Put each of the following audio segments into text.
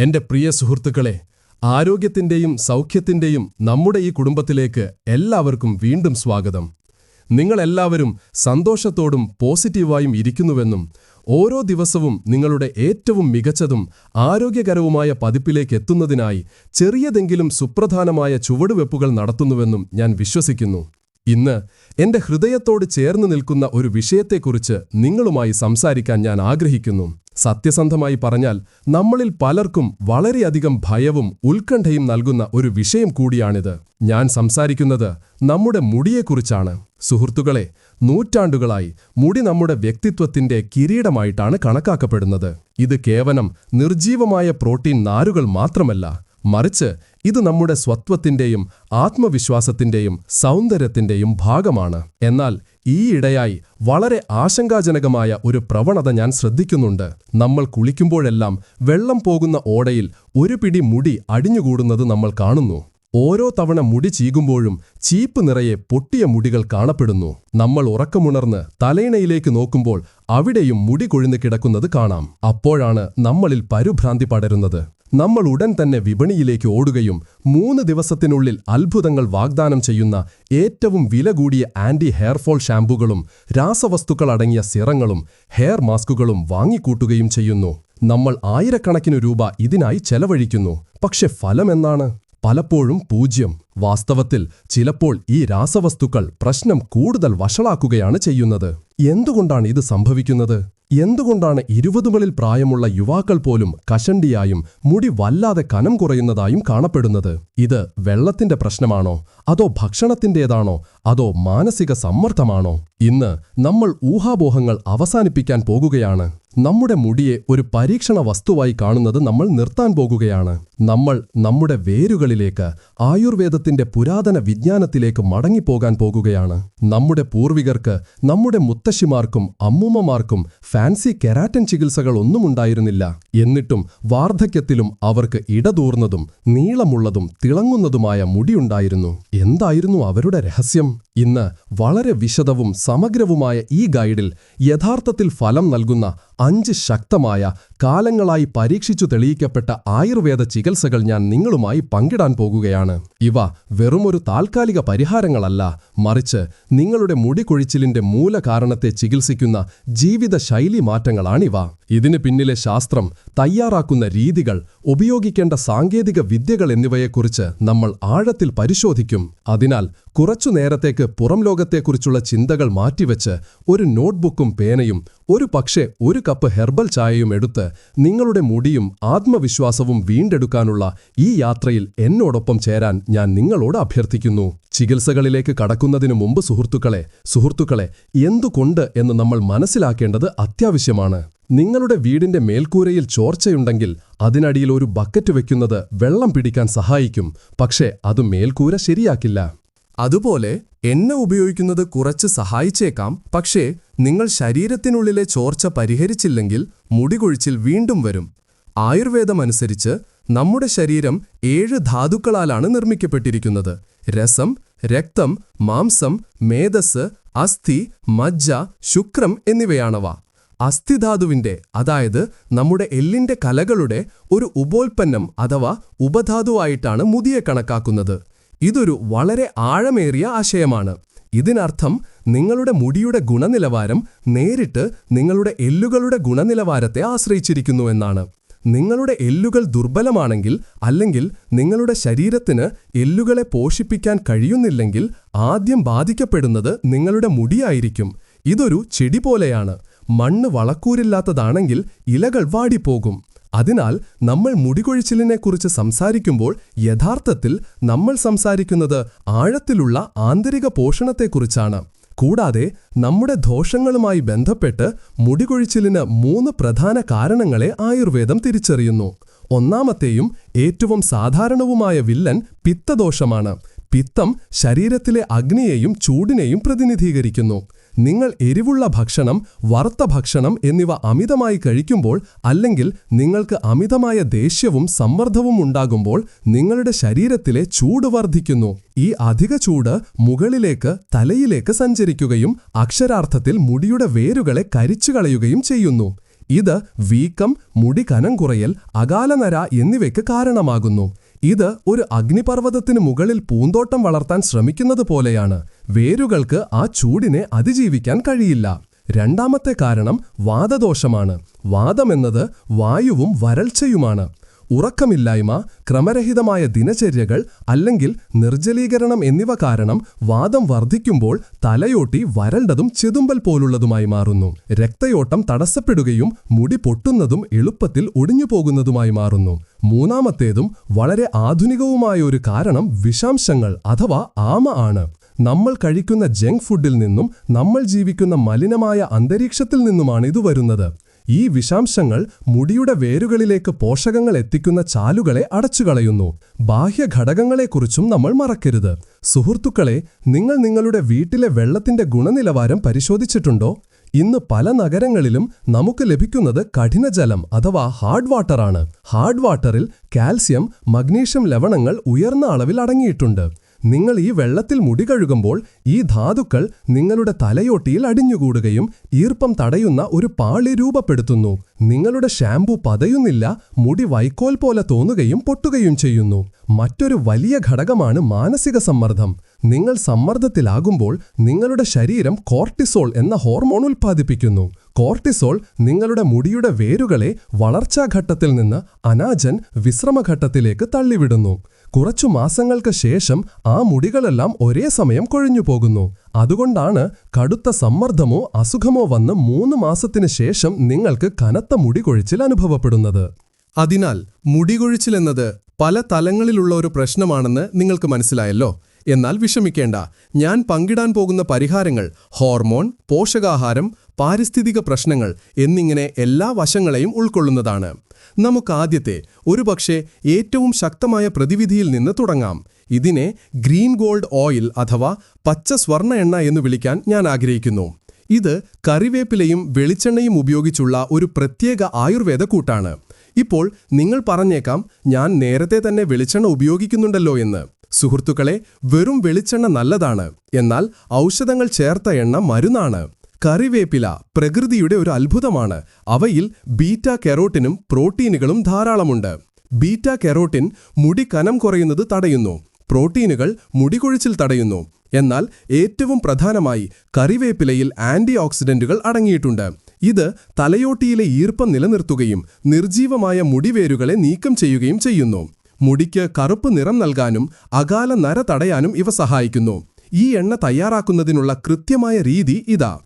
എന്റെ പ്രിയ സുഹൃത്തുക്കളെ ആരോഗ്യത്തിന്റെയും സൗഖ്യത്തിന്റെയും നമ്മുടെ ഈ കുടുംബത്തിലേക്ക് എല്ലാവർക്കും വീണ്ടും സ്വാഗതം. നിങ്ങളെല്ലാവരും സന്തോഷത്തോടും പോസിറ്റീവായും ഇരിക്കുന്നുവെന്നും ഓരോ ദിവസവും നിങ്ങളുടെ ഏറ്റവും മികച്ചതും ആരോഗ്യകരവുമായ പതിപ്പിലേക്ക് എത്തുന്നതിനായി ചെറിയതെങ്കിലും സുപ്രധാനമായ ചുവടുവെപ്പുകൾ നടത്തുന്നുവെന്നും ഞാൻ വിശ്വസിക്കുന്നു. ഇന്ന് എന്റെ ഹൃദയത്തോട് ചേർന്ന് നിൽക്കുന്ന ഒരു വിഷയത്തെക്കുറിച്ച് നിങ്ങളുമായി സംസാരിക്കാൻ ഞാൻ ആഗ്രഹിക്കുന്നു. സത്യസന്ധമായി പറഞ്ഞാൽ നമ്മളിൽ പലർക്കും വളരെയധികം ഭയവും ഉത്കണ്ഠയും നൽകുന്ന ഒരു വിഷയം കൂടിയാണിത്. ഞാൻ സംസാരിക്കുന്നത് നമ്മുടെ മുടിയെക്കുറിച്ചാണ്. സുഹൃത്തുക്കളെ നൂറ്റാണ്ടുകളായി മുടി നമ്മുടെ വ്യക്തിത്വത്തിന്റെ കിരീടമായിട്ടാണ് കണക്കാക്കപ്പെടുന്നത്. ഇത് കേവലം നിർജീവമായ പ്രോട്ടീൻ നാരുകൾ മാത്രമല്ല മറിച്ച് ഇത് നമ്മുടെ സ്വത്വത്തിന്റെയും ആത്മവിശ്വാസത്തിന്റെയും സൗന്ദര്യത്തിന്റെയും ഭാഗമാണ്. എന്നാൽ ഈയിടെയായി വളരെ ആശങ്കാജനകമായ ഒരു പ്രവണത ഞാൻ ശ്രദ്ധിക്കുന്നുണ്ട്. നമ്മൾ കുളിക്കുമ്പോഴെല്ലാം വെള്ളം പോകുന്ന ഓടയിൽ ഒരു പിടി മുടി അടിഞ്ഞുകൂടുന്നത് നമ്മൾ കാണുന്നു. ഓരോ തവണ മുടി ചീകുമ്പോഴും ചീപ്പ് നിറയെ പൊട്ടിയ മുടികൾ കാണപ്പെടുന്നു. നമ്മൾ ഉറക്കമുണർന്ന് തലയിണയിലേക്ക് നോക്കുമ്പോൾ അവിടെയും മുടി കൊഴിഞ്ഞു കിടക്കുന്നത് കാണാം. അപ്പോഴാണ് നമ്മളിൽ പരുഭ്രാന്തി പടരുന്നത്. നമ്മൾ ഉടൻ തന്നെ വിപണിയിലേക്ക് ഓടുകയും മൂന്ന് ദിവസത്തിനുള്ളിൽ അത്ഭുതങ്ങൾ വാഗ്ദാനം ചെയ്യുന്ന ഏറ്റവും വില കൂടിയ ആന്റി ഹെയർഫോൾ ഷാമ്പുകളും രാസവസ്തുക്കളടങ്ങിയ സിറങ്ങളും ഹെയർ മാസ്കുകളും വാങ്ങിക്കൂട്ടുകയും ചെയ്യുന്നു. നമ്മൾ ആയിരക്കണക്കിനു രൂപ ഇതിനായി ചെലവഴിക്കുന്നു. പക്ഷെ ഫലമെന്താണ് പലപ്പോഴും പൂജ്യം. വാസ്തവത്തിൽ ചിലപ്പോൾ ഈ രാസവസ്തുക്കൾ പ്രശ്നം കൂടുതൽ വഷളാക്കുകയാണ് ചെയ്യുന്നത്. എന്തുകൊണ്ടാണ് ഇത് സംഭവിക്കുന്നത്? എന്തുകൊണ്ടാണ് ഇരുപതുകളിൽ പ്രായമുള്ള യുവാക്കൾ പോലും കഷണ്ടിയായും മുടി വല്ലാതെ കനം കുറയുന്നതായും കാണപ്പെടുന്നത്? ഇത് വെള്ളത്തിന്റെ പ്രശ്നമാണോ? അതോ ഭക്ഷണത്തിന്റേതാണോ? അതോ മാനസിക സമ്മർദ്ദമാണോ? ഇന്ന് നമ്മൾ ഊഹാപോഹങ്ങൾ അവസാനിപ്പിക്കാൻ പോകുകയാണ്. നമ്മുടെ മുടിയെ ഒരു പരീക്ഷണ വസ്തുവായി കാണുന്നത് നമ്മൾ നിർത്താൻ പോകുകയാണ്. നമ്മൾ നമ്മുടെ വേരുകളിലേക്ക് ആയുർവേദത്തിന്റെ പുരാതന വിജ്ഞാനത്തിലേക്ക് മടങ്ങിപ്പോകാൻ പോകുകയാണ്. നമ്മുടെ പൂർവികർക്ക് നമ്മുടെ മുത്തശ്ശിമാർക്കും അമ്മൂമ്മമാർക്കും ഫാൻസി കെരാറ്റൻ ചികിത്സകൾ ഒന്നും ഉണ്ടായിരുന്നില്ല. എന്നിട്ടും വാർദ്ധക്യത്തിലും അവർക്ക് ഇടതൂർന്നതും നീളമുള്ളതും തിളങ്ങുന്നതുമായ മുടിയുണ്ടായിരുന്നു എന്തായിരുന്നു അവരുടെ രഹസ്യം? ഇന്ന് വളരെ വിശദവും സമഗ്രവുമായ ഈ ഗൈഡിൽ യഥാർത്ഥത്തിൽ ഫലം നൽകുന്ന അഞ്ച് ശക്തമായ കാലങ്ങളായി പരീക്ഷിച്ചു തെളിയിക്കപ്പെട്ട ആയുർവേദ ചികിത്സകൾ ഞാൻ നിങ്ങളുമായി പങ്കിടാൻ പോകുകയാണ്. ഇവ വെറുമൊരു താൽക്കാലിക പരിഹാരങ്ങളല്ല മറിച്ച് നിങ്ങളുടെ മുടികൊഴിച്ചിലിന്റെ മൂലകാരണത്തെ ചികിത്സിക്കുന്ന ജീവിതശൈലി മാറ്റങ്ങളാണിവ. ഇതിന് പിന്നിലെ ശാസ്ത്രം തയ്യാറാക്കുന്ന രീതികൾ ഉപയോഗിക്കേണ്ട സാങ്കേതിക വിദ്യകൾ എന്നിവയെക്കുറിച്ച് നമ്മൾ ആഴത്തിൽ പരിശോധിക്കും. അതിനാൽ കുറച്ചു നേരത്തേക്ക് പുറം ലോകത്തെക്കുറിച്ചുള്ള ചിന്തകൾ മാറ്റിവെച്ച് ഒരു നോട്ട്ബുക്കും പേനയും ഒരു പക്ഷേ ഒരു കപ്പ് ഹെർബൽ ചായയും എടുത്ത് നിങ്ങളുടെ മുടിയും ആത്മവിശ്വാസവും വീണ്ടെടുക്കാനുള്ള ഈ യാത്രയിൽ എന്നോടൊപ്പം ചേരാൻ ഞാൻ നിങ്ങളോട് അഭ്യർത്ഥിക്കുന്നു. ചികിത്സകളിലേക്ക് കടക്കുന്നതിനു മുമ്പ് സുഹൃത്തുക്കളെ സുഹൃത്തുക്കളെ എന്തുകൊണ്ട് എന്ന് നമ്മൾ മനസ്സിലാക്കേണ്ടത് അത്യാവശ്യമാണ്. നിങ്ങളുടെ വീടിന്റെ മേൽക്കൂരയിൽ ചോർച്ചയുണ്ടെങ്കിൽ അതിനടിയിൽ ഒരു ബക്കറ്റ് വെക്കുന്നത് വെള്ളം പിടിക്കാൻ സഹായിക്കും. പക്ഷേ അത് മേൽക്കൂര ശരിയാക്കില്ല. അതുപോലെ എണ്ണ ഉപയോഗിക്കുന്നത് കുറച്ച് സഹായിച്ചേക്കാം. പക്ഷേ നിങ്ങൾ ശരീരത്തിനുള്ളിലെ ചോർച്ച പരിഹരിച്ചില്ലെങ്കിൽ മുടികൊഴിച്ചിൽ വീണ്ടും വരും. ആയുർവേദമനുസരിച്ച് നമ്മുടെ ശരീരം ഏഴ് ധാതുക്കളാലാണ് നിർമ്മിക്കപ്പെട്ടിരിക്കുന്നത്. രസം രക്തം മാംസം മേധസ് അസ്ഥി മജ്ജ ശുക്രം എന്നിവയാണവ. അസ്ഥിധാതുവിന്റെ അതായത് നമ്മുടെ എല്ലിന്റെ കലകളുടെ ഒരു ഉപോൽപ്പന്നം അഥവാ ഉപധാതുവായിട്ടാണ് മുതിയെ കണക്കാക്കുന്നത്. ഇതൊരു വളരെ ആഴമേറിയ ആശയമാണ്. ഇതിനർത്ഥം നിങ്ങളുടെ മുടിയുടെ ഗുണനിലവാരം നേരിട്ട് നിങ്ങളുടെ എല്ലുകളുടെ ഗുണനിലവാരത്തെ ആശ്രയിച്ചിരിക്കുന്നു എന്നാണ്. നിങ്ങളുടെ എല്ലുകൾ ദുർബലമാണെങ്കിൽ അല്ലെങ്കിൽ നിങ്ങളുടെ ശരീരത്തിന് എല്ലുകളെ പോഷിപ്പിക്കാൻ കഴിയുന്നില്ലെങ്കിൽ ആദ്യം ബാധിക്കപ്പെടുന്നത് നിങ്ങളുടെ മുടിയായിരിക്കും. ഇതൊരു ചെടി പോലെയാണ്. മണ്ണ് വളക്കൂരില്ലാത്തതാണെങ്കിൽ ഇലകൾ വാടിപ്പോകും. അതിനാൽ നമ്മൾ മുടികൊഴിച്ചിലിനെക്കുറിച്ച് സംസാരിക്കുമ്പോൾ യഥാർത്ഥത്തിൽ നമ്മൾ സംസാരിക്കുന്നത് ആഴത്തിലുള്ള ആന്തരിക പോഷണത്തെക്കുറിച്ചാണ്. കൂടാതെ നമ്മുടെ ദോഷങ്ങളുമായി ബന്ധപ്പെട്ട് മുടികൊഴിച്ചിലിന് മൂന്ന് പ്രധാന കാരണങ്ങളെ ആയുർവേദം തിരിച്ചറിയുന്നു. ഒന്നാമത്തെയും ഏറ്റവും സാധാരണവുമായ വില്ലൻ പിത്തദോഷമാണ്. പിത്തം ശരീരത്തിലെ അഗ്നിയെയും ചൂടിനെയും പ്രതിനിധീകരിക്കുന്നു. നിങ്ങൾ എരിവുള്ള ഭക്ഷണം വറുത്ത ഭക്ഷണം എന്നിവ അമിതമായി കഴിക്കുമ്പോൾ അല്ലെങ്കിൽ നിങ്ങൾക്ക് അമിതമായ ദേഷ്യവും സമ്മർദ്ദവും ഉണ്ടാകുമ്പോൾ നിങ്ങളുടെ ശരീരത്തിലെ ചൂട് വർദ്ധിക്കുന്നു. ഈ അധിക ചൂട് മുകളിലേക്ക് തലയിലേക്ക് സഞ്ചരിക്കുകയും അക്ഷരാർത്ഥത്തിൽ മുടിയുടെ വേരുകളെ കരിച്ചുകളയുകയും ചെയ്യുന്നു. ഇത് വീക്കം മുടി കനം കുറയൽ അകാലനര എന്നിവയ്ക്ക് കാരണമാകുന്നു. ഇത് ഒരു അഗ്നിപർവതത്തിന് മുകളിൽ പൂന്തോട്ടം വളർത്താൻ ശ്രമിക്കുന്നത് പോലെയാണ്. വേരുകൾക്ക് ആ ചൂടിനെ അതിജീവിക്കാൻ കഴിയില്ല. രണ്ടാമത്തെ കാരണം വാദദോഷമാണ്. വാദമെന്നത് വായുവും വരൾച്ചയുമാണ്. ഉറക്കമില്ലായ്മ ക്രമരഹിതമായ ദിനചര്യകൾ അല്ലെങ്കിൽ നിർജലീകരണം എന്നിവ കാരണം വാദം വർദ്ധിക്കുമ്പോൾ തലയോട്ടി വരണ്ടതും ചെതുമ്പൽ പോലുള്ളതുമായി മാറുന്നു. രക്തയോട്ടം തടസ്സപ്പെടുകയും മുടി പൊട്ടുന്നതും എളുപ്പത്തിൽ ഒടിഞ്ഞുപോകുന്നതുമായി മാറുന്നു. മൂന്നാമത്തേതും വളരെ ആധുനികവുമായ ഒരു കാരണം വിഷാംശങ്ങൾ അഥവാ ആമ ആണ്. നമ്മൾ കഴിക്കുന്ന ജങ്ക് ഫുഡിൽ നിന്നും നമ്മൾ ജീവിക്കുന്ന മലിനമായ അന്തരീക്ഷത്തിൽ നിന്നുമാണ് ഇത് വരുന്നത്. ഈ വിഷാംശങ്ങൾ മുടിയുടെ വേരുകളിലേക്ക് പോഷകങ്ങൾ എത്തിക്കുന്ന ചാലുകളെ അടച്ചുകളയുന്നു. ബാഹ്യഘടകങ്ങളെക്കുറിച്ചും നമ്മൾ മറക്കരുത്. സുഹൃത്തുക്കളെ നിങ്ങൾ നിങ്ങളുടെ വീട്ടിലെ വെള്ളത്തിന്റെ ഗുണനിലവാരം പരിശോധിച്ചിട്ടുണ്ടോ? ഇന്ന് പല നഗരങ്ങളിലും നമുക്ക് ലഭിക്കുന്നത് കഠിനജലം അഥവാ ഹാർഡ് വാട്ടറാണ് ഹാർഡ് വാട്ടറിൽ കാൽസ്യം മഗ്നീഷ്യം ലവണങ്ങൾ ഉയർന്ന അളവിൽ അടങ്ങിയിട്ടുണ്ട്. നിങ്ങൾ ഈ വെള്ളത്തിൽ മുടി കഴുകുമ്പോൾ ഈ ധാതുക്കൾ നിങ്ങളുടെ തലയോട്ടിയിൽ അടിഞ്ഞുകൂടുകയും ഈർപ്പം തടയുന്ന ഒരു പാളി രൂപപ്പെടുത്തുന്നു. നിങ്ങളുടെ ഷാംപൂ പതയുന്നില്ല മുടി വൈക്കോൽ പോലെ തോന്നുകയും പൊട്ടുകയും ചെയ്യുന്നു. മറ്റൊരു വലിയ ഘടകമാണ് മാനസിക സമ്മർദ്ദം. നിങ്ങൾ സമ്മർദ്ദത്തിലാകുമ്പോൾ നിങ്ങളുടെ ശരീരം കോർട്ടിസോൾ എന്ന ഹോർമോൺ ഉൽപ്പാദിപ്പിക്കുന്നു. കോർട്ടിസോൾ നിങ്ങളുടെ മുടിയുടെ വേരുകളെ വളർച്ചാഘട്ടത്തിൽ നിന്ന് അനാജൻ വിശ്രമഘട്ടത്തിലേക്ക് തള്ളിവിടുന്നു. കുറച്ചു മാസങ്ങൾക്ക് ശേഷം ആ മുടികളെല്ലാം ഒരേ സമയം കൊഴിഞ്ഞു പോകുന്നു. അതുകൊണ്ടാണ് കടുത്ത സമ്മർദ്ദമോ അസുഖമോ വന്ന് മൂന്ന് മാസത്തിന് ശേഷം നിങ്ങൾക്ക് കനത്ത മുടി കൊഴിച്ചിൽ അനുഭവപ്പെടുന്നത്. അതിനാൽ മുടികൊഴിച്ചിൽ എന്നത് പല തലങ്ങളിലുള്ള ഒരു പ്രശ്നമാണെന്ന് നിങ്ങൾക്ക് മനസ്സിലായല്ലോ. എന്നാൽ വിഷമിക്കേണ്ട. ഞാൻ പങ്കിടാൻ പോകുന്ന പരിഹാരങ്ങൾ ഹോർമോൺ പോഷകാഹാരം പാരിസ്ഥിതിക പ്രശ്നങ്ങൾ എന്നിങ്ങനെ എല്ലാ വശങ്ങളെയും ഉൾക്കൊള്ളുന്നതാണ്. നമുക്കാദ്യത്തെ ഒരുപക്ഷെ ഏറ്റവും ശക്തമായ പ്രതിവിധിയിൽ നിന്ന് തുടങ്ങാം. ഇതിനെ ഗ്രീൻ ഗോൾഡ് ഓയിൽ അഥവാ പച്ച സ്വർണ എണ്ണ എന്ന് വിളിക്കാൻ ഞാൻ ആഗ്രഹിക്കുന്നു. ഇത് കറിവേപ്പിലയും വെളിച്ചെണ്ണയും ഉപയോഗിച്ചുള്ള ഒരു പ്രത്യേക ആയുർവേദ കൂട്ടാണ്. ഇപ്പോൾ നിങ്ങൾ പറഞ്ഞേക്കാം ഞാൻ നേരത്തെ തന്നെ വെളിച്ചെണ്ണ ഉപയോഗിക്കുന്നുണ്ടല്ലോ എന്ന്. സുഹൃത്തുക്കളെ വെറും വെളിച്ചെണ്ണ നല്ലതാണ്. എന്നാൽ ഔഷധങ്ങൾ ചേർത്ത എണ്ണ മരുന്നാണ്. കറിവേപ്പില പ്രകൃതിയുടെ ഒരു അത്ഭുതമാണ്. അവയിൽ ബീറ്റ കെറോട്ടിനും പ്രോട്ടീനുകളും ധാരാളമുണ്ട്. ബീറ്റ കെറോട്ടിൻ മുടി കനം കുറയുന്നത് തടയുന്നു. പ്രോട്ടീനുകൾ മുടികൊഴിച്ചിൽ തടയുന്നു. എന്നാൽ ഏറ്റവും പ്രധാനമായി കറിവേപ്പിലയിൽ ആന്റി ഓക്സിഡന്റുകൾ അടങ്ങിയിട്ടുണ്ട്. ഇത് തലയോട്ടിയിലെ ഈർപ്പം നിലനിർത്തുകയും നിർജീവമായ മുടിവേരുകളെ നീക്കം ചെയ്യുകയും ചെയ്യുന്നു. മുടിക്ക് കറുപ്പ് നിറം നൽകാനും അകാല നര തടയാനും ഇവ സഹായിക്കുന്നു. ഈ എണ്ണ തയ്യാറാക്കുന്നതിനുള്ള കൃത്യമായ രീതി ഇതാ.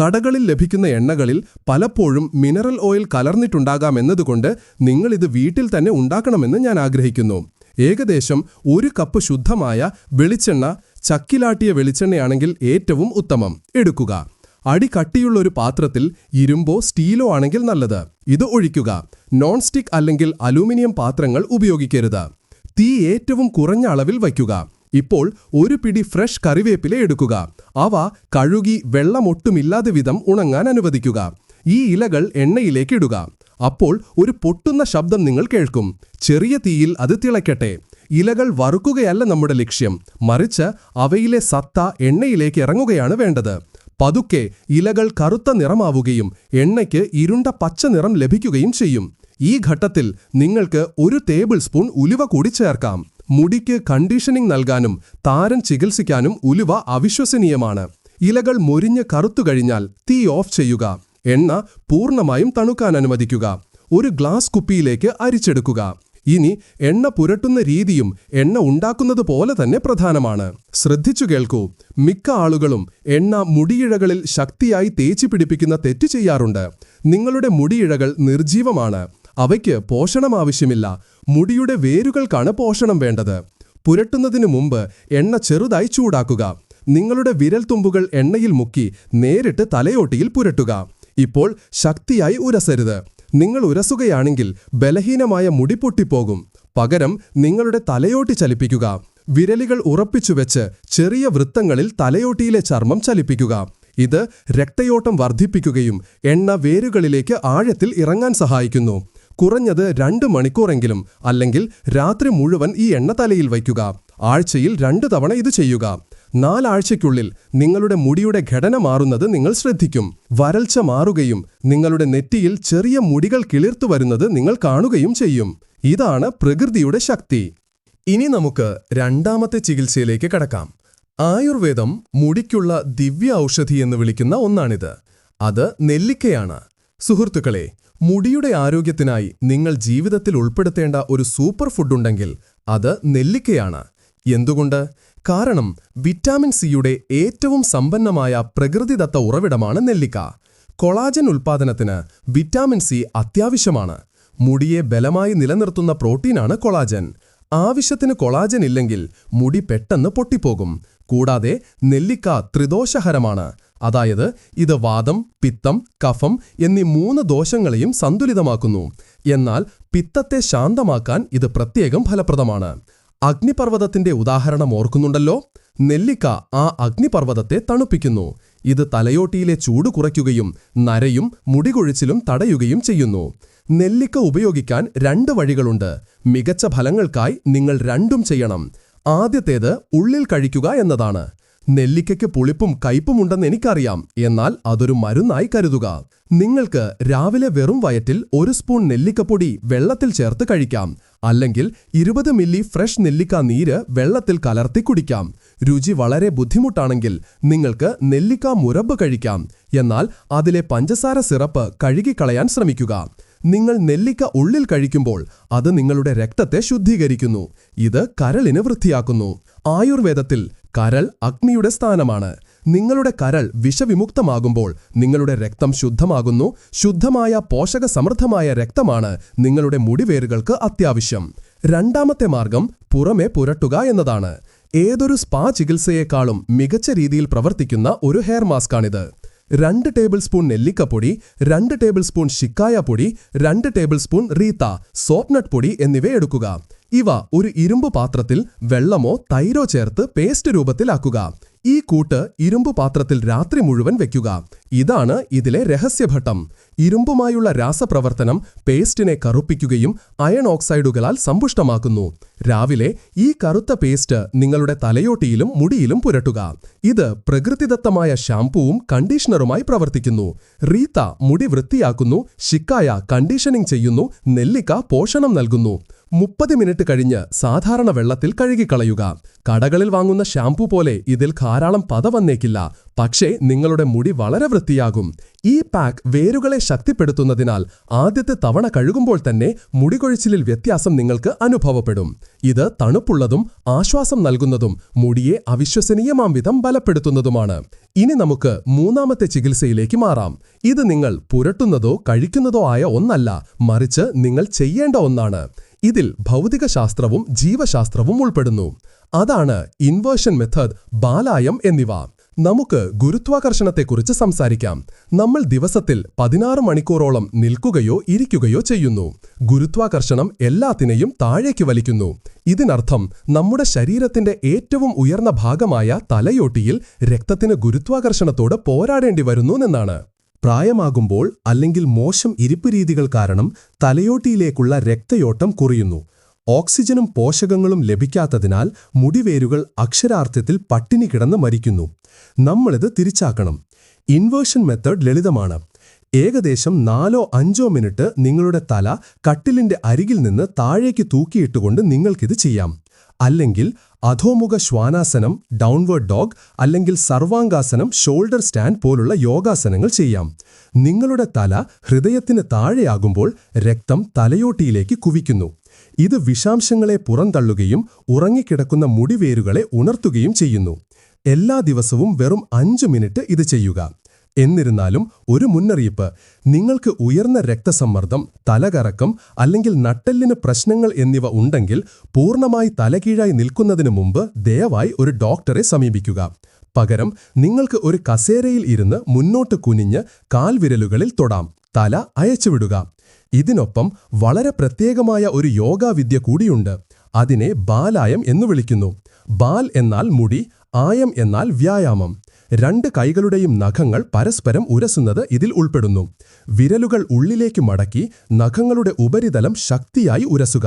കടകളിൽ ലഭിക്കുന്ന എണ്ണകളിൽ പലപ്പോഴും മിനറൽ ഓയിൽ കലർന്നിട്ടുണ്ടാകാമെന്നതുകൊണ്ട് നിങ്ങളിത് വീട്ടിൽ തന്നെ ഉണ്ടാക്കണമെന്ന് ഞാൻ ആഗ്രഹിക്കുന്നു. ഏകദേശം ഒരു കപ്പ് ശുദ്ധമായ വെളിച്ചെണ്ണ ചക്കിലാട്ടിയ വെളിച്ചെണ്ണയാണെങ്കിൽ ഏറ്റവും ഉത്തമം. എടുക്കുക. അടി കട്ടിയുള്ള ഒരു പാത്രത്തിൽ ഇരുമ്പോ സ്റ്റീലോ ആണെങ്കിൽ നല്ലത്. ഇത് ഒഴിക്കുക. നോൺ സ്റ്റിക്ക് അല്ലെങ്കിൽ അലൂമിനിയം പാത്രങ്ങൾ ഉപയോഗിക്കരുത്. തീ ഏറ്റവും കുറഞ്ഞ അളവിൽ വയ്ക്കുക. ഇപ്പോൾ ഒരു പിടി ഫ്രഷ് കറിവേപ്പില എടുക്കുക. അവ കഴുകി വെള്ളമൊട്ടുമില്ലാതെ വിധം ഉണങ്ങാൻ അനുവദിക്കുക. ഈ ഇലകൾ എണ്ണയിലേക്ക് ഇടുക. അപ്പോൾ ഒരു പൊട്ടുന്ന ശബ്ദം നിങ്ങൾ കേൾക്കും. ചെറിയ തീയിൽ അത് തിളയ്ക്കട്ടെ. ഇലകൾ വറുക്കുകയല്ല നമ്മുടെ ലക്ഷ്യം. മറിച്ച് അവയിലെ സത്ത എണ്ണയിലേക്ക് ഇറങ്ങുകയാണ് വേണ്ടത്. പതുക്കെ ഇലകൾ കറുത്ത നിറമാവുകയും എണ്ണയ്ക്ക് ഇരുണ്ട പച്ച നിറം ലഭിക്കുകയും ചെയ്യും. ഈ ഘട്ടത്തിൽ നിങ്ങൾക്ക് ഒരു ടേബിൾ സ്പൂൺ ഉലുവ കൂടി ചേർക്കാം. മുടിക്ക് കണ്ടീഷനിംഗ് നൽകാനും താരൻ ചികിത്സിക്കാനും ഉലുവ അവിശ്വസനീയമാണ്. ഇലകൾ മൊരിഞ്ഞ് കറുത്തു കഴിഞ്ഞാൽ തീ ഓഫ് ചെയ്യുക. എണ്ണ പൂർണമായും തണുക്കാൻ അനുവദിക്കുക. ഒരു ഗ്ലാസ് കുപ്പിയിലേക്ക് അരിച്ചെടുക്കുക. ഇനി എണ്ണ പുരട്ടുന്ന രീതിയും എണ്ണ ഉണ്ടാക്കുന്നത് പോലെ തന്നെ പ്രധാനമാണ്. ശ്രദ്ധിച്ചു കേൾക്കൂ. മിക്ക ആളുകളും എണ്ണ മുടിയിഴകളിൽ ശക്തിയായി തേച്ചു പിടിപ്പിക്കുന്ന തെറ്റ് ചെയ്യാറുണ്ട്. നിങ്ങളുടെ മുടിയിഴകൾ നിർജീവമാണ് അവയ്ക്ക് പോഷണം ആവശ്യമില്ല. മുടിയുടെ വേരുകൾക്കാണ് പോഷണം വേണ്ടത്. പുരട്ടുന്നതിനു മുമ്പ് എണ്ണ ചെറുതായി ചൂടാക്കുക. നിങ്ങളുടെ വിരൽത്തുമ്പുകൾ എണ്ണയിൽ മുക്കി നേരിട്ട് തലയോട്ടിയിൽ പുരട്ടുക. ഇപ്പോൾ ശക്തിയായി ഉരസരുത്. നിങ്ങൾ ഉരസുകയാണെങ്കിൽ ബലഹീനമായ മുടി പൊട്ടിപ്പോകും. പകരം നിങ്ങളുടെ തലയോട്ടി ചലിപ്പിക്കുക. വിരലുകൾ ഉറപ്പിച്ചു വെച്ച് ചെറിയ വൃത്തങ്ങളിൽ തലയോട്ടിയിലെ ചർമ്മം ചലിപ്പിക്കുക. ഇത് രക്തയോട്ടം വർദ്ധിപ്പിക്കുകയും എണ്ണ വേരുകളിലേക്ക് ആഴത്തിൽ ഇറങ്ങാൻ സഹായിക്കുന്നു. കുറഞ്ഞത് രണ്ട് മണിക്കൂറെങ്കിലും അല്ലെങ്കിൽ രാത്രി മുഴുവൻ ഈ എണ്ണ തലയിൽ വയ്ക്കുക. ആഴ്ചയിൽ രണ്ടു തവണ ഇത് ചെയ്യുക. നാലാഴ്ചയ്ക്കുള്ളിൽ നിങ്ങളുടെ മുടിയുടെ ഘടന മാറുന്നത് നിങ്ങൾ ശ്രദ്ധിക്കും. വരൾച്ച മാറുകയും നിങ്ങളുടെ നെറ്റിയിൽ ചെറിയ മുടികൾ കിളിർത്തു വരുന്നത് നിങ്ങൾ കാണുകയും ചെയ്യും. ഇതാണ് പ്രകൃതിയുടെ ശക്തി. ഇനി നമുക്ക് രണ്ടാമത്തെ ചികിത്സയിലേക്ക് കടക്കാം. ആയുർവേദം മുടിക്കുള്ള ദിവ്യ ഔഷധി എന്ന് വിളിക്കുന്ന ഒന്നാണിത്. അത് നെല്ലിക്കയാണ്. സുഹൃത്തുക്കളെ മുടിയുടെ ആരോഗ്യത്തിനായി നിങ്ങൾ ജീവിതത്തിൽ ഉൾപ്പെടുത്തേണ്ട ഒരു സൂപ്പർ ഫുഡുണ്ടെങ്കിൽ അത് നെല്ലിക്കയാണ്. എന്തുകൊണ്ട്? കാരണം വിറ്റാമിൻ സിയുടെ ഏറ്റവും സമ്പന്നമായ പ്രകൃതിദത്ത ഉറവിടമാണ് നെല്ലിക്ക. കൊളാജൻ ഉൽപ്പാദനത്തിന് വിറ്റാമിൻ സി അത്യാവശ്യമാണ്. മുടിയെ ബലമായി നിലനിർത്തുന്ന പ്രോട്ടീനാണ് കൊളാജൻ. ആവശ്യത്തിന് കൊളാജൻ ഇല്ലെങ്കിൽ മുടി പെട്ടെന്ന് പൊട്ടിപ്പോകും. കൂടാതെ നെല്ലിക്ക ത്രിദോഷഹരമാണ്. അതായത് ഇത് വാദം പിത്തം കഫം എന്നീ മൂന്ന് ദോഷങ്ങളെയും സന്തുലിതമാക്കുന്നു. എന്നാൽ പിത്തത്തെ ശാന്തമാക്കാൻ ഇത് പ്രത്യേകം ഫലപ്രദമാണ്. അഗ്നിപർവതത്തിന്റെ ഉദാഹരണം ഓർക്കുന്നുണ്ടല്ലോ? നെല്ലിക്ക ആ അഗ്നിപർവതത്തെ തണുപ്പിക്കുന്നു. ഇത് തലയോട്ടിയിലെ ചൂട് കുറയ്ക്കുകയും നരയും മുടികൊഴിച്ചിലും തടയുകയും ചെയ്യുന്നു. നെല്ലിക്ക ഉപയോഗിക്കാൻ രണ്ട് വഴികളുണ്ട്. മികച്ച ഫലങ്ങൾക്കായി നിങ്ങൾ രണ്ടും ചെയ്യണം. ആദ്യത്തേത് ഉള്ളിൽ കഴിക്കുക എന്നതാണ്. നെല്ലിക്കയ്ക്ക് പുളിപ്പും കയ്പുമുണ്ടെന്ന് എനിക്കറിയാം. എന്നാൽ അതൊരു മരുന്നായി കരുതുക. നിങ്ങൾക്ക് രാവിലെ വെറും വയറ്റിൽ ഒരു സ്പൂൺ നെല്ലിക്കപ്പൊടി വെള്ളത്തിൽ ചേർത്ത് കഴിക്കാം. അല്ലെങ്കിൽ ഇരുപത് മില്ലി ഫ്രഷ് നെല്ലിക്ക നീര് വെള്ളത്തിൽ കലർത്തി കുടിക്കാം. രുചി വളരെ ബുദ്ധിമുട്ടാണെങ്കിൽ നിങ്ങൾക്ക് നെല്ലിക്ക മുരബ് കഴിക്കാം. എന്നാൽ അതിലെ പഞ്ചസാര സിറപ്പ് കഴുകിക്കളയാൻ ശ്രമിക്കുക. നിങ്ങൾ നെല്ലിക്ക ഉള്ളിൽ കഴിക്കുമ്പോൾ അത് നിങ്ങളുടെ രക്തത്തെ ശുദ്ധീകരിക്കുന്നു. ഇത് കരളിന് വൃത്തിയാക്കുന്നു. ആയുർവേദത്തിൽ കരൾ അഗ്നിയുടെ സ്ഥാനമാണ്. നിങ്ങളുടെ കരൾ വിഷവിമുക്തമാകുമ്പോൾ നിങ്ങളുടെ രക്തം ശുദ്ധമാകുന്നു. ശുദ്ധമായ പോഷകസമൃദ്ധമായ രക്തമാണ് നിങ്ങളുടെ മുടിവേരുകൾക്ക് അത്യാവശ്യം. രണ്ടാമത്തെ മാർഗം പുറമെ പുരട്ടുക എന്നതാണ്. ഏതൊരു സ്പാ ചികിത്സയേക്കാളും മികച്ച രീതിയിൽ പ്രവർത്തിക്കുന്ന ഒരു ഹെയർ മാസ്കാണിത്. രണ്ട് ടേബിൾ സ്പൂൺ നെല്ലിക്കപ്പൊടി രണ്ട് ടേബിൾ സ്പൂൺ ശിക്കായ പൊടി രണ്ട് ടേബിൾ സ്പൂൺ റീത്ത സോപ്നട്ട് പൊടി എന്നിവ എടുക്കുക. ഇവ ഒരു ഇരുമ്പ് പാത്രത്തിൽ വെള്ളമോ തൈരോ ചേർത്ത് പേസ്റ്റ് രൂപത്തിലാക്കുക ഈ കൂട്ട് ഇരുമ്പ് പാത്രത്തിൽ രാത്രി മുഴുവൻ വെക്കുക. ഇതാണ് ഇതിലെ രഹസ്യഘട്ടം. ഇരുമ്പുമായുള്ള രാസപ്രവർത്തനം പേസ്റ്റിനെ കറുപ്പിക്കുകയും അയൺ ഓക്സൈഡുകളാൽ സമ്പുഷ്ടമാക്കുന്നു. രാവിലെ ഈ കറുത്ത പേസ്റ്റ് നിങ്ങളുടെ തലയോട്ടിയിലും മുടിയിലും പുരട്ടുക. ഇത് പ്രകൃതിദത്തമായ ഷാംപൂവും കണ്ടീഷണറുമായി പ്രവർത്തിക്കുന്നു. റീത്ത മുടി വൃത്തിയാക്കുന്നു ശിക്കായ കണ്ടീഷനിംഗ് ചെയ്യുന്നു നെല്ലിക്ക പോഷണം നൽകുന്നു. മുപ്പത് മിനിറ്റ് കഴിഞ്ഞ് സാധാരണ വെള്ളത്തിൽ കഴുകിക്കളയുക. കടകളിൽ വാങ്ങുന്ന ഷാംപൂ പോലെ ഇതിൽ ധാരാളം പത വന്നേക്കില്ല. പക്ഷേ നിങ്ങളുടെ മുടി വളരെ വൃത്തിയാകും. ഈ പാക്ക് വേരുകളെ ശക്തിപ്പെടുത്തുന്നതിനാൽ ആദ്യത്തെ തവണ കഴുകുമ്പോൾ തന്നെ മുടികൊഴിച്ചിലിൽ വ്യത്യാസം നിങ്ങൾക്ക് അനുഭവപ്പെടും. ഇത് തണുപ്പുള്ളതും ആശ്വാസം നൽകുന്നതും മുടിയെ അവിശ്വസനീയമാം വിധം ബലപ്പെടുത്തുന്നതുമാണ്. ഇനി നമുക്ക് മൂന്നാമത്തെ ചികിത്സയിലേക്ക് മാറാം. ഇത് നിങ്ങൾ പുരട്ടുന്നതോ കഴിക്കുന്നതോ ആയ ഒന്നല്ല മറിച്ച് നിങ്ങൾ ചെയ്യേണ്ട ഒന്നാണ്. ഇതിൽ ഭൗതികശാസ്ത്രവും ജീവശാസ്ത്രവും ഉൾപ്പെടുന്നു. അതാണ് ഇൻവേർഷൻ മെത്തേഡ് ബാലായം എന്നിവ. നമുക്ക് ഗുരുത്വാകർഷണത്തെക്കുറിച്ച് സംസാരിക്കാം. നമ്മൾ ദിവസത്തിൽ പതിനാറ് മണിക്കൂറോളം നിൽക്കുകയോ ഇരിക്കുകയോ ചെയ്യുന്നു. ഗുരുത്വാകർഷണം എല്ലാത്തിനെയും താഴേക്ക് വലിക്കുന്നു. ഇതിനർത്ഥം നമ്മുടെ ശരീരത്തിന്റെ ഏറ്റവും ഉയർന്ന ഭാഗമായ തലയോട്ടിയിൽ രക്തത്തിന് ഗുരുത്വാകർഷണത്തോട് പോരാടേണ്ടി വരുന്നു എന്നാണ്. പ്രായമാകുമ്പോൾ അല്ലെങ്കിൽ മോശം ഇരിപ്പ് രീതികൾ കാരണം തലയോട്ടിയിലേക്കുള്ള രക്തയോട്ടം കുറയുന്നു. ഓക്സിജനും പോഷകങ്ങളും ലഭിക്കാത്തതിനാൽ മുടിവേരുകൾ അക്ഷരാർത്ഥത്തിൽ പട്ടിണി കിടന്ന് മരിക്കുന്നു. നമ്മളിത് തിരിച്ചാക്കണം. ഇൻവേർഷൻ മെത്തേഡ് ലളിതമാണ്. ഏകദേശം നാലോ അഞ്ചോ മിനിറ്റ് നിങ്ങളുടെ തല കട്ടിലിന്റെ അരികിൽ നിന്ന് താഴേക്ക് തൂക്കിയിട്ടുകൊണ്ട് നിങ്ങൾക്കിത് ചെയ്യാം. അല്ലെങ്കിൽ അധോമുഖ ശ്വാനാസനം ഡൗൺവേർഡ് ഡോഗ് അല്ലെങ്കിൽ സർവാംഗാസനം ഷോൾഡർ സ്റ്റാൻഡ് പോലുള്ള യോഗാസനങ്ങൾ ചെയ്യാം. നിങ്ങളുടെ തല ഹൃദയത്തിന് താഴെയാകുമ്പോൾ രക്തം തലയോട്ടിയിലേക്ക് കുവിക്കുന്നു. ഇത് വിഷാംശങ്ങളെ പുറന്തള്ളുകയും ഉറങ്ങിക്കിടക്കുന്ന മുടിവേരുകളെ ഉണർത്തുകയും ചെയ്യുന്നു. എല്ലാ ദിവസവും വെറും അഞ്ചു മിനിറ്റ് ഇത് ചെയ്യുക. എന്നിരുന്നാലും ഒരു മുന്നറിയിപ്പ്. നിങ്ങൾക്ക് ഉയർന്ന രക്തസമ്മർദ്ദം തലകറക്കം അല്ലെങ്കിൽ നട്ടെല്ലിന് പ്രശ്നങ്ങൾ എന്നിവ ഉണ്ടെങ്കിൽ പൂർണമായി തലകീഴായി നിൽക്കുന്നതിന് മുമ്പ് ദയവായി ഒരു ഡോക്ടറെ സമീപിക്കുക. പകരം നിങ്ങൾക്ക് ഒരു കസേരയിൽ ഇരുന്ന് മുന്നോട്ട് കുനിഞ്ഞ് കാൽവിരലുകളിൽ തൊടാം. തല അയച്ചുവിടുക. ഇതിനൊപ്പം വളരെ പ്രത്യേകമായ ഒരു യോഗാവിദ്യ കൂടിയുണ്ട്. അതിനെ ബാലായം എന്ന് വിളിക്കുന്നു. ബാൽ എന്നാൽ മുടി ആയം എന്നാൽ വ്യായാമം. രണ്ട് കൈകളുടെയും നഖങ്ങൾ പരസ്പരം ഉരസുന്നത് ഇതിൽ ഉൾപ്പെടുന്നു. വിരലുകൾ ഉള്ളിലേക്ക് മടക്കി നഖങ്ങളുടെ ഉപരിതലം ശക്തിയായി ഉരസുക.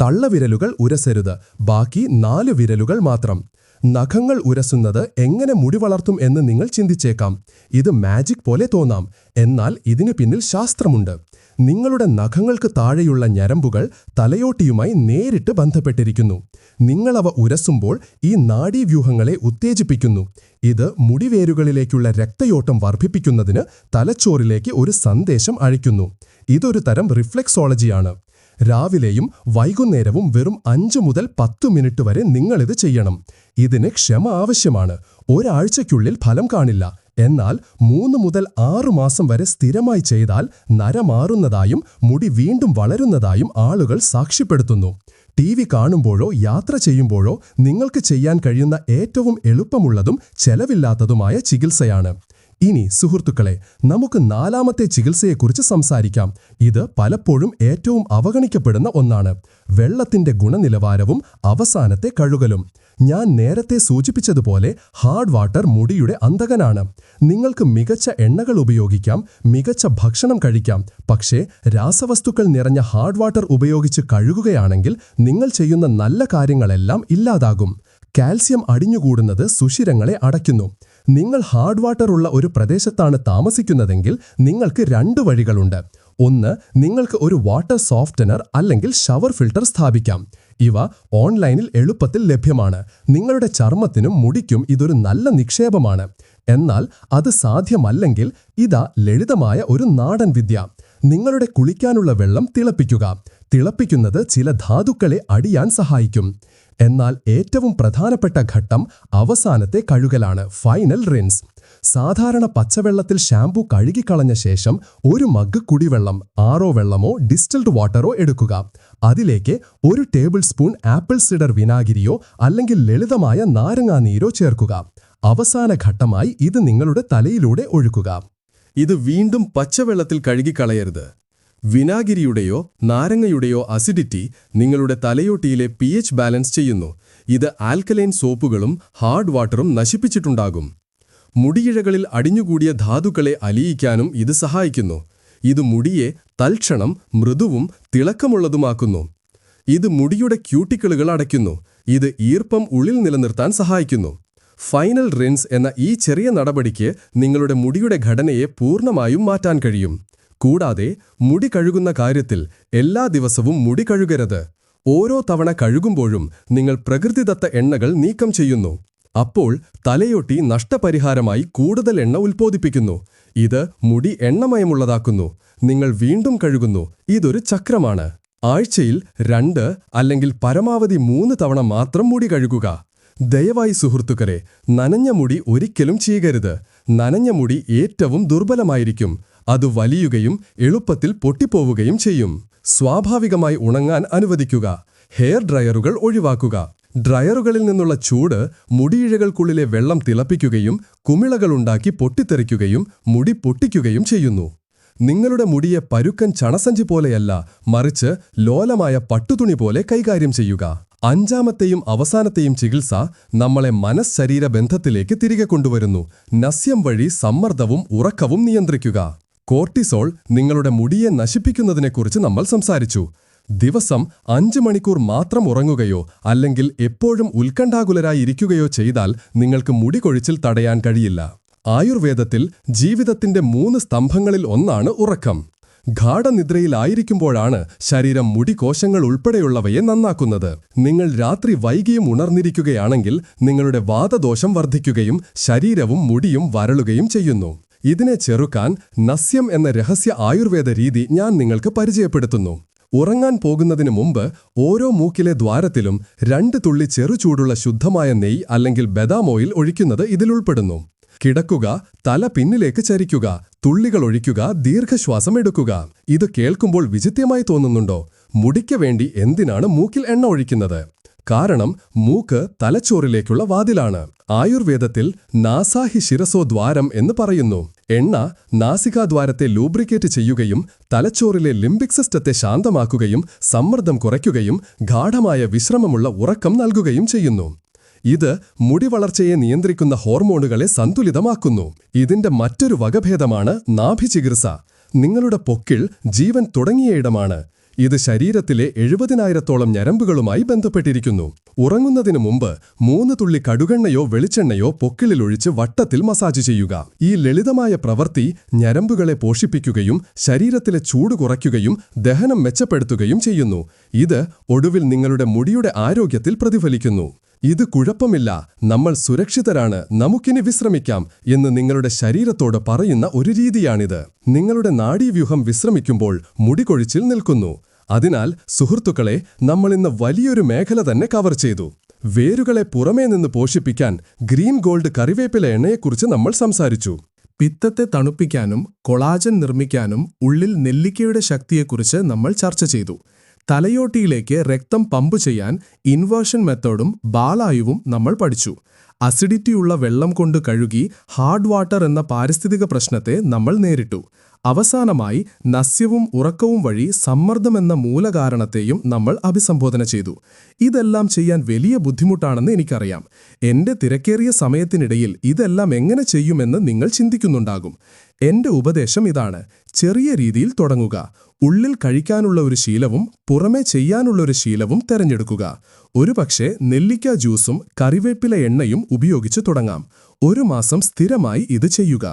തള്ളവിരലുകൾ ഉരസരുത്. ബാക്കി നാല് വിരലുകൾ മാത്രം. നഖങ്ങൾ ഉരസുന്നത് എങ്ങനെ മുടി വളർത്തും എന്ന് നിങ്ങൾ ചിന്തിച്ചേക്കാം. ഇത് മാജിക് പോലെ തോന്നാം. എന്നാൽ ഇതിനു പിന്നിൽ ശാസ്ത്രമുണ്ട്. നിങ്ങളുടെ നഖങ്ങൾക്ക് താഴെയുള്ള ഞരമ്പുകൾ തലയോട്ടിയുമായി നേരിട്ട് ബന്ധപ്പെട്ടിരിക്കുന്നു. നിങ്ങളവ ഉരസുമ്പോൾ ഈ നാഡീവ്യൂഹങ്ങളെ ഉത്തേജിപ്പിക്കുന്നു. ഇത് മുടിവേരുകളിലേക്കുള്ള രക്തയോട്ടം വർദ്ധിപ്പിക്കുന്നതിന് തലച്ചോറിലേക്ക് ഒരു സന്ദേശം അഴിക്കുന്നു ഇതൊരു തരം റിഫ്ലെക്സോളജിയാണ്. രാവിലെയും വൈകുന്നേരവും വെറും അഞ്ച് മുതൽ പത്തു മിനിറ്റ് വരെ നിങ്ങളിത് ചെയ്യണം. ഇതിന് ക്ഷമ ആവശ്യമാണ്. ഒരാഴ്ചയ്ക്കുള്ളിൽ ഫലം കാണില്ല. എന്നാൽ മൂന്ന് മുതൽ ആറു മാസം വരെ സ്ഥിരമായി ചെയ്താൽ നരമാറുന്നതായും മുടി വീണ്ടും വളരുന്നതായും ആളുകൾ സാക്ഷ്യപ്പെടുത്തുന്നു. ടി വി കാണുമ്പോഴോ യാത്ര ചെയ്യുമ്പോഴോ നിങ്ങൾക്ക് ചെയ്യാൻ കഴിയുന്ന ഏറ്റവും എളുപ്പമുള്ളതും ചെലവില്ലാത്തതുമായ ചികിത്സയാണ്. ഇനി സുഹൃത്തുക്കളെ നമുക്ക് നാലാമത്തെ ചികിത്സയെക്കുറിച്ച് സംസാരിക്കാം. ഇത് പലപ്പോഴും ഏറ്റവും അവഗണിക്കപ്പെടുന്ന ഒന്നാണ്. വെള്ളത്തിന്റെ ഗുണനിലവാരവും അവസാനത്തെ കഴുകലും. ഞാൻ നേരത്തെ സൂചിപ്പിച്ചതുപോലെ ഹാർഡ് വാട്ടർ മുടിയുടെ അന്തകനാണ് നിങ്ങൾക്ക് മികച്ച എണ്ണകൾ ഉപയോഗിക്കാം മികച്ച ഭക്ഷണം കഴിക്കാം. പക്ഷേ രാസവസ്തുക്കൾ നിറഞ്ഞ ഹാർഡ് വാട്ടർ ഉപയോഗിച്ച് കഴുകുകയാണെങ്കിൽ നിങ്ങൾ ചെയ്യുന്ന നല്ല കാര്യങ്ങളെല്ലാം ഇല്ലാതാകും. കാൽസ്യം അടിഞ്ഞുകൂടുന്നത് സുഷിരങ്ങളെ അടയ്ക്കുന്നു. നിങ്ങൾ ഹാർഡ് വാട്ടർ ഉള്ള ഒരു പ്രദേശത്താണ് താമസിക്കുന്നതെങ്കിൽ നിങ്ങൾക്ക് രണ്ട് വഴികളുണ്ട്. ഒന്ന് നിങ്ങൾക്ക് ഒരു വാട്ടർ സോഫ്റ്റനർ അല്ലെങ്കിൽ ഷവർ ഫിൽട്ടർ സ്ഥാപിക്കാം. ഇവ ഓൺലൈനിൽ എളുപ്പത്തിൽ ലഭ്യമാണ്. നിങ്ങളുടെ ചർമ്മത്തിനും മുടിക്കും ഇതൊരു നല്ല നിക്ഷേപമാണ്. എന്നാൽ അത് സാധ്യമല്ലെങ്കിൽ ഇതാ ലളിതമായ ഒരു നാടൻ വിദ്യ. നിങ്ങളുടെ കുളിക്കാനുള്ള വെള്ളം തിളപ്പിക്കുക. തിളപ്പിക്കുന്നത് ചില ധാതുക്കളെ അടിയാൻ സഹായിക്കും. എന്നാൽ ഏറ്റവും പ്രധാനപ്പെട്ട ഘട്ടം അവസാനത്തെ കഴുകലാണ് ഫൈനൽ റിൻസ് സാധാരണ പച്ചവെള്ളത്തിൽ ഷാംപൂ കഴുകിക്കളഞ്ഞ ശേഷം ഒരു മഗ് കുടിവെള്ളം ആറോ വെള്ളമോ ഡിസ്റ്റിൽഡ് വാട്ടറോ എടുക്കുക. അതിലേക്ക് ഒരു ടേബിൾ സ്പൂൺ ആപ്പിൾ സിഡർ വിനാഗിരിയോ അല്ലെങ്കിൽ ലളിതമായ നാരങ്ങാനീരോ ചേർക്കുക. അവസാന ഘട്ടമായി ഇത് നിങ്ങളുടെ തലയിലൂടെ ഒഴുക്കുക. ഇത് വീണ്ടും പച്ചവെള്ളത്തിൽ കഴുകിക്കളയരുത്. വിനാഗിരിയുടെയോ നാരങ്ങയുടെയോ അസിഡിറ്റി നിങ്ങളുടെ തലയോട്ടിയിലെ പി ബാലൻസ് ചെയ്യുന്നു. ഇത് ആൽക്കലൈൻ സോപ്പുകളും ഹാർഡ് വാട്ടറും നശിപ്പിച്ചിട്ടുണ്ടാകും. മുടിയിഴകളിൽ അടിഞ്ഞുകൂടിയ ധാതുക്കളെ അലിയിക്കാനും ഇത് സഹായിക്കുന്നു. ഇത് മുടിയെ തൽക്ഷണം മൃദുവും തിളക്കമുള്ളതുമാക്കുന്നു. ഇത് മുടിയുടെ ക്യൂട്ടിക്കിളുകൾ അടയ്ക്കുന്നു. ഇത് ഈർപ്പം ഉള്ളിൽ നിലനിർത്താൻ സഹായിക്കുന്നു. ഫൈനൽ റിൻസ് എന്ന ഈ ചെറിയ നടപടിക്ക് നിങ്ങളുടെ മുടിയുടെ ഘടനയെ പൂർണമായും മാറ്റാൻ കഴിയും. കൂടാതെ മുടി കഴുകുന്ന കാര്യത്തിൽ എല്ലാ ദിവസവും മുടി കഴുകരുത്. ഓരോ തവണ കഴുകുമ്പോഴും നിങ്ങൾ പ്രകൃതിദത്ത എണ്ണകൾ നീക്കം ചെയ്യുന്നു. അപ്പോൾ തലയൊട്ടി നഷ്ടപരിഹാരമായി കൂടുതൽ എണ്ണ ഉൽപ്പാദിപ്പിക്കുന്നു. ഇത് മുടി എണ്ണമയമുള്ളതാക്കുന്നു. നിങ്ങൾ വീണ്ടും കഴുകുന്നു. ഇതൊരു ചക്രമാണ്. ആഴ്ചയിൽ രണ്ട് അല്ലെങ്കിൽ പരമാവധി മൂന്ന് തവണ മാത്രം മുടി കഴുകുക. ദയവായി സുഹൃത്തുക്കളെ നനഞ്ഞ മുടി ഒരിക്കലും ചെയ്യരുത് നനഞ്ഞ മുടി ഏറ്റവും ദുർബലമായിരിക്കും. അത് വലിയുകയും എളുപ്പത്തിൽ പൊട്ടിപ്പോവുകയും ചെയ്യും. സ്വാഭാവികമായി ഉണങ്ങാൻ അനുവദിക്കുക. ഹെയർ ഡ്രയറുകൾ ഒഴിവാക്കുക. ഡ്രയറുകളിൽ നിന്നുള്ള ചൂട് മുടിയിഴകൾക്കുള്ളിലെ വെള്ളം തിളപ്പിക്കുകയും കുമിളകളുണ്ടാക്കി പൊട്ടിത്തെറിക്കുകയും മുടി പൊട്ടിക്കുകയും ചെയ്യുന്നു. നിങ്ങളുടെ മുടിയെ പരുക്കൻ ചണസഞ്ചി പോലെയല്ല മറിച്ച് ലോലമായ പട്ടുതുണി പോലെ കൈകാര്യം ചെയ്യുക. അഞ്ചാമത്തെയും അവസാനത്തെയും ചികിത്സ നമ്മളെ മനഃശരീര ബന്ധത്തിലേക്ക് തിരികെ കൊണ്ടുവരുന്നു. നസ്യം വഴി സമ്മർദ്ദവും ഉറക്കവും നിയന്ത്രിക്കുക. കോർട്ടിസോൾ നിങ്ങളുടെ മുടിയെ നശിപ്പിക്കുന്നതിനെക്കുറിച്ച് നമ്മൾ സംസാരിച്ചു. ദിവസം അഞ്ച് മണിക്കൂർ മാത്രം ഉറങ്ങുകയോ അല്ലെങ്കിൽ എപ്പോഴും ഉത്കണ്ഠാകുലരായി ഇരിക്കുകയോ ചെയ്താൽ നിങ്ങൾക്ക് മുടി കൊഴിച്ചിൽ തടയാൻ കഴിയില്ല. ആയുർവേദത്തിൽ ജീവിതത്തിന്റെ മൂന്ന് സ്തംഭങ്ങളിൽ ഒന്നാണ് ഉറക്കം. ഗാഠനിദ്രയിലായിരിക്കുമ്പോഴാണ് ശരീരം മുടികോശങ്ങൾ ഉൾപ്പെടെയുള്ളവയെ നന്നാക്കുന്നത്. നിങ്ങൾ രാത്രി വൈകിയും ഉണർന്നിരിക്കുകയാണെങ്കിൽ നിങ്ങളുടെ വാതദോഷം വർദ്ധിക്കുകയും ശരീരവും മുടിയും വരളുകയും ചെയ്യുന്നു. ഇതിനെ ചെറുക്കാൻ നസ്യം എന്ന രഹസ്യ ആയുർവേദ രീതി ഞാൻ നിങ്ങൾക്ക് പരിചയപ്പെടുത്തുന്നു. ഉറങ്ങാൻ പോകുന്നതിന് മുമ്പ് ഓരോ മൂക്കിലെ ദ്വാരത്തിലും രണ്ട് തുള്ളി ചെറുചൂടുള്ള ശുദ്ധമായ നെയ് അല്ലെങ്കിൽ ബദാം ഓയിൽ ഒഴിക്കുന്നത് ഇതിലുൾപ്പെടുന്നു കിടക്കുക തല പിന്നിലേക്ക് ചരിക്കുക തുള്ളികൾ ഒഴിക്കുക ദീർഘശ്വാസം എടുക്കുക. ഇത് കേൾക്കുമ്പോൾ വിചിത്യമായി തോന്നുന്നുണ്ടോ? മുടിക്ക് വേണ്ടി എന്തിനാണ് മൂക്കിൽ എണ്ണ ഒഴിക്കുന്നത്? കാരണം മൂക്ക് തലച്ചോറിലേക്കുള്ള വാതിലാണ്. ആയുർവേദത്തിൽ നാസാഹി ശിരസോ ദ്വാരം എന്ന് പറയുന്നു. എണ്ണ നാസികാദ്വാരത്തെ ലൂബ്രിക്കേറ്റ് ചെയ്യുകയും തലച്ചോറിലെ ലിംബിക് സിസ്റ്റത്തെ ശാന്തമാക്കുകയും സമ്മർദ്ദം കുറയ്ക്കുകയും ഗാഠമായ വിശ്രമമുള്ള ഉറക്കം നൽകുകയും ചെയ്യുന്നു. ഇത് മുടി വളർച്ചയെ നിയന്ത്രിക്കുന്ന ഹോർമോണുകളെ സന്തുലിതമാക്കുന്നു. ഇതിന്റെ മറ്റൊരു വകഭേദമാണ് നാഭിചികിത്സ. നിങ്ങളുടെ പൊക്കിൾ ജീവൻ തുടങ്ങിയ ഇടമാണ്. ഇത് ശരീരത്തിലെ എഴുപതിനായിരത്തോളം ഞരമ്പുകളുമായി ബന്ധപ്പെട്ടിരിക്കുന്നു. ഉറങ്ങുന്നതിന് മുമ്പ് മൂന്ന് തുള്ളി കടുകെണ്ണയോ വെളിച്ചെണ്ണയോ പൊക്കിളിലൊഴിച്ച് വട്ടത്തിൽ മസാജ് ചെയ്യുക. ഈ ലളിതമായ പ്രവൃത്തി ഞരമ്പുകളെ പോഷിപ്പിക്കുകയും ശരീരത്തിലെ ചൂട് കുറയ്ക്കുകയും ദഹനം മെച്ചപ്പെടുത്തുകയും ചെയ്യുന്നു. ഇത് ഒടുവിൽ നിങ്ങളുടെ മുടിയുടെ ആരോഗ്യത്തിൽ പ്രതിഫലിക്കുന്നു. ഇത് കുഴപ്പമില്ല. നമ്മൾ സുരക്ഷിതരാണ്. നമുക്കിനി വിശ്രമിക്കാം എന്ന് നിങ്ങളുടെ ശരീരത്തോട് പറയുന്ന ഒരു രീതിയാണിത്. നിങ്ങളുടെ നാഡീവ്യൂഹം വിശ്രമിക്കുമ്പോൾ മുടികൊഴിച്ചിൽ നിൽക്കുന്നു. അതിനാൽ സുഹൃത്തുക്കളെ നമ്മൾ ഇന്ന് വലിയൊരു മേഖല തന്നെ കവർ ചെയ്തു. വേരുകളെ പുറമേ നിന്ന് പോഷിപ്പിക്കാൻ ഗ്രീൻ ഗോൾഡ് കറിവേപ്പില എണ്ണയെക്കുറിച്ച് നമ്മൾ സംസാരിച്ചു. പിത്തത്തെ തണുപ്പിക്കാനും കൊളാജൻ നിർമ്മിക്കാനും ഉള്ളിൽ നെല്ലിക്കയുടെ ശക്തിയെക്കുറിച്ച് നമ്മൾ ചർച്ച ചെയ്തു. തലയോട്ടിയിലേക്ക് രക്തം പമ്പ് ചെയ്യാൻ ഇൻവേർഷൻ മെത്തേഡും ബാലായുവും നമ്മൾ പഠിച്ചു. അസിഡിറ്റിയുള്ള വെള്ളം കൊണ്ട് കഴുകി ഹാർഡ് വാട്ടർ എന്ന പാരിസ്ഥിതിക പ്രശ്നത്തെ നമ്മൾ നേരിട്ടു. അവസാനമായി നസ്യവും ഉറക്കവും വഴി സമ്മർദ്ദമെന്ന മൂലകാരണത്തെയും നമ്മൾ അഭിസംബോധന ചെയ്തു. ഇതെല്ലാം ചെയ്യാൻ വലിയ ബുദ്ധിമുട്ടാണെന്ന് എനിക്കറിയാം. എന്റെ തിരക്കേറിയ സമയത്തിനിടയിൽ ഇതെല്ലാം എങ്ങനെ ചെയ്യുമെന്ന് നിങ്ങൾ ചിന്തിക്കുന്നുണ്ടാകും. എന്റെ ഉപദേശം ഇതാണ്. ചെറിയ രീതിയിൽ തുടങ്ങുക. ഉള്ളിൽ കഴിക്കാനുള്ള ഒരു ശീലവും പുറമെ ചെയ്യാനുള്ള ഒരു ശീലവും തിരഞ്ഞെടുക്കുക. ഒരുപക്ഷെ നെല്ലിക്ക ജ്യൂസും കറിവേപ്പില എണ്ണയും ഉപയോഗിച്ച് തുടങ്ങാം. ഒരു മാസം സ്ഥിരമായി ഇത് ചെയ്യുക.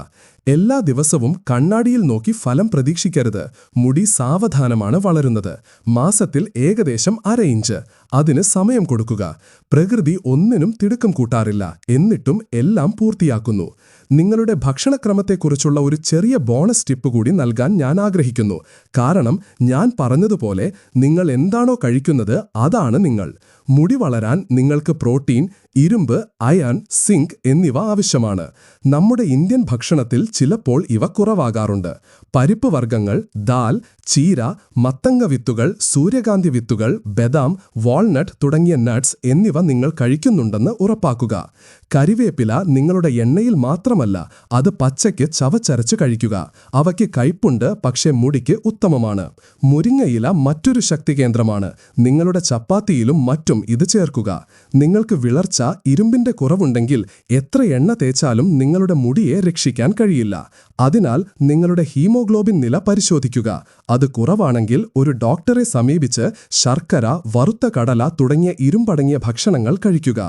എല്ലാ ദിവസവും കണ്ണാടിയിൽ നോക്കി ഫലം പ്രതീക്ഷിക്കരുത്. മുടി സാവധാനമാണ് വളരുന്നത്. മാസത്തിൽ ഏകദേശം അര ഇഞ്ച്. അതിന് സമയം കൊടുക്കുക. പ്രകൃതി ഒന്നിനും തിടുക്കം കൂട്ടാറില്ല. എന്നിട്ടും എല്ലാം പൂർത്തിയാക്കുന്നു. നിങ്ങളുടെ ഭക്ഷണക്രമത്തെക്കുറിച്ചുള്ള ഒരു ചെറിയ ബോണസ് ടിപ്പ് കൂടി നൽകാൻ ഞാൻ ആഗ്രഹിക്കുന്നു. കാരണം ഞാൻ പറഞ്ഞതുപോലെ നിങ്ങൾ എന്താണോ കഴിക്കുന്നത് അതാണ് നിങ്ങൾ. മുടി വളരാൻ നിങ്ങൾക്ക് പ്രോട്ടീൻ ഇരുമ്പ് അയൺ സിങ്ക് എന്നിവ ആവശ്യമാണ്. നമ്മുടെ ഇന്ത്യൻ ഭക്ഷണത്തിൽ ചിലപ്പോൾ ഇവ കുറവാകാറുണ്ട്. പരിപ്പ് വർഗങ്ങൾ ദാൽ ചീര മത്തങ്ങ വിത്തുകൾ സൂര്യകാന്തി വിത്തുകൾ ബദാം വാൾനട്ട് തുടങ്ങിയ നട്ട്സ് എന്നിവ നിങ്ങൾ കഴിക്കുന്നുണ്ടെന്ന് ഉറപ്പാക്കുക. കരിവേപ്പില നിങ്ങളുടെ എണ്ണയിൽ മാത്രമല്ല അത് പച്ചയ്ക്ക് ചവച്ചരച്ച് കഴിക്കുക. അവയ്ക്ക് കയ്പുണ്ട് പക്ഷേ മുടിക്ക് ഉത്തമമാണ്. മുരിങ്ങയില മറ്റൊരു ശക്തി കേന്ദ്രമാണ് നിങ്ങളുടെ ചപ്പാത്തിയിലും മറ്റും ഇത് ചേർക്കുക. നിങ്ങൾക്ക് വിളർച്ച ഇരുമ്പിന്റെ കുറവുണ്ടെങ്കിൽ എത്ര എണ്ണ തേച്ചാലും നിങ്ങളുടെ മുടിയെ രക്ഷിക്കാൻ കഴിയില്ല. അതിനാൽ നിങ്ങളുടെ ഹീമോഗ്ലോബിൻ നില പരിശോധിക്കുക. അത് കുറവാണെങ്കിൽ ഒരു ഡോക്ടറെ സമീപിച്ച് ശർക്കര വറുത്ത കടല തുടങ്ങിയ ഇരുമ്പടങ്ങിയ ഭക്ഷണങ്ങൾ കഴിക്കുക.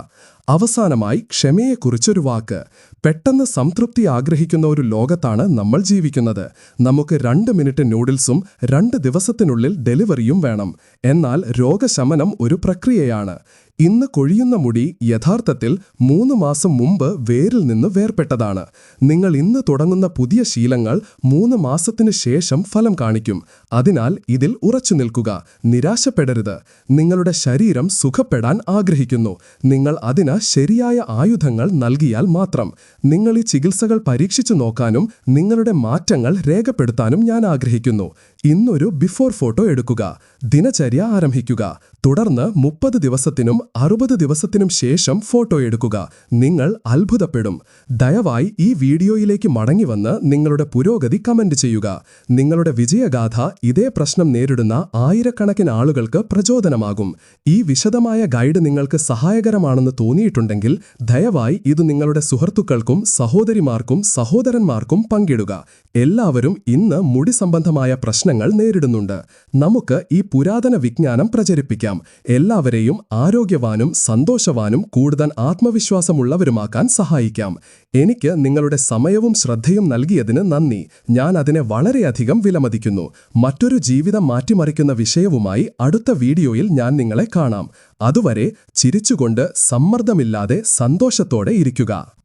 അവസാനമായി ക്ഷമയെക്കുറിച്ചൊരു വാക്ക്. പെട്ടെന്ന് സംതൃപ്തി ആഗ്രഹിക്കുന്ന ഒരു ലോകത്താണ് നമ്മൾ ജീവിക്കുന്നത്. നമുക്ക് രണ്ട് മിനിറ്റ് നൂഡിൽസും രണ്ട് ദിവസത്തിനുള്ളിൽ ഡെലിവറിയും വേണം. എന്നാൽ രോഗശമനം ഒരു പ്രക്രിയയാണ്. ഇന്ന് കൊഴിയുന്ന മുടി യഥാർത്ഥത്തിൽ മൂന്ന് മാസം മുമ്പ് വേരിൽ നിന്ന് വേർപെട്ടതാണ് നിങ്ങൾ ഇന്ന് തുടങ്ങുന്ന പുതിയ ശീലങ്ങൾ മൂന്ന് മാസത്തിനു ശേഷം ഫലം കാണിക്കും. അതിനാൽ ഇതിൽ ഉറച്ചു നിൽക്കുക. നിരാശപ്പെടരുത്. നിങ്ങളുടെ ശരീരം സുഖപ്പെടാൻ ആഗ്രഹിക്കുന്നു. നിങ്ങൾ അതിന് ശരിയായ ആയുധങ്ങൾ നൽകിയാൽ മാത്രം. നിങ്ങൾ ഈ ചികിത്സകൾ പരീക്ഷിച്ചു നോക്കാനും നിങ്ങളുടെ മാറ്റങ്ങൾ രേഖപ്പെടുത്താനും ഞാൻ ആഗ്രഹിക്കുന്നു. ഇന്നൊരു ബിഫോർ ഫോട്ടോ എടുക്കുക. ദിനചര്യ ആരംഭിക്കുക. തുടർന്ന് മുപ്പത് ദിവസത്തിനും അറുപത് ദിവസത്തിനും ശേഷം ഫോട്ടോ എടുക്കുക. നിങ്ങൾ അത്ഭുതപ്പെടും. ദയവായി ഈ വീഡിയോയിലേക്ക് മടങ്ങിവന്ന് നിങ്ങളുടെ പുരോഗതി കമന്റ് ചെയ്യുക. നിങ്ങളുടെ വിജയഗാഥ ഇതേ പ്രശ്നം നേരിടുന്ന ആയിരക്കണക്കിന് ആളുകൾക്ക് പ്രചോദനമാകും. ഈ വിശദമായ ഗൈഡ് നിങ്ങൾക്ക് സഹായകരമാണെന്ന് തോന്നിയിട്ടുണ്ടെങ്കിൽ ദയവായി ഇത് നിങ്ങളുടെ സുഹൃത്തുക്കൾക്കും സഹോദരിമാർക്കും സഹോദരന്മാർക്കും പങ്കിടുക. എല്ലാവരും ഇന്ന് മുടി സംബന്ധമായ പ്രശ്നങ്ങൾ നേരിടുന്നുണ്ട്. നമുക്ക് ഈ പുരാതന വിജ്ഞാനം പ്രചരിപ്പിക്കാം. എല്ലാവരെയും ആരോഗ്യവാനും സന്തോഷവാനും കൂടുതൽ ആത്മവിശ്വാസമുള്ളവരുമാക്കാൻ സഹായിക്കാം. എനിക്ക് നിങ്ങളുടെ സമയവും ശ്രദ്ധയും നൽകിയതിന് നന്ദി. ഞാൻ അതിനെ വളരെയധികം വിലമതിക്കുന്നു. മറ്റൊരു ജീവിതം മാറ്റിമറിക്കുന്ന വിഷയവുമായി അടുത്ത വീഡിയോയിൽ ഞാൻ നിങ്ങളെ കാണാം. അതുവരെ ചിരിച്ചുകൊണ്ട് സമ്മർദ്ദമില്ലാതെ സന്തോഷത്തോടെ ഇരിക്കുക.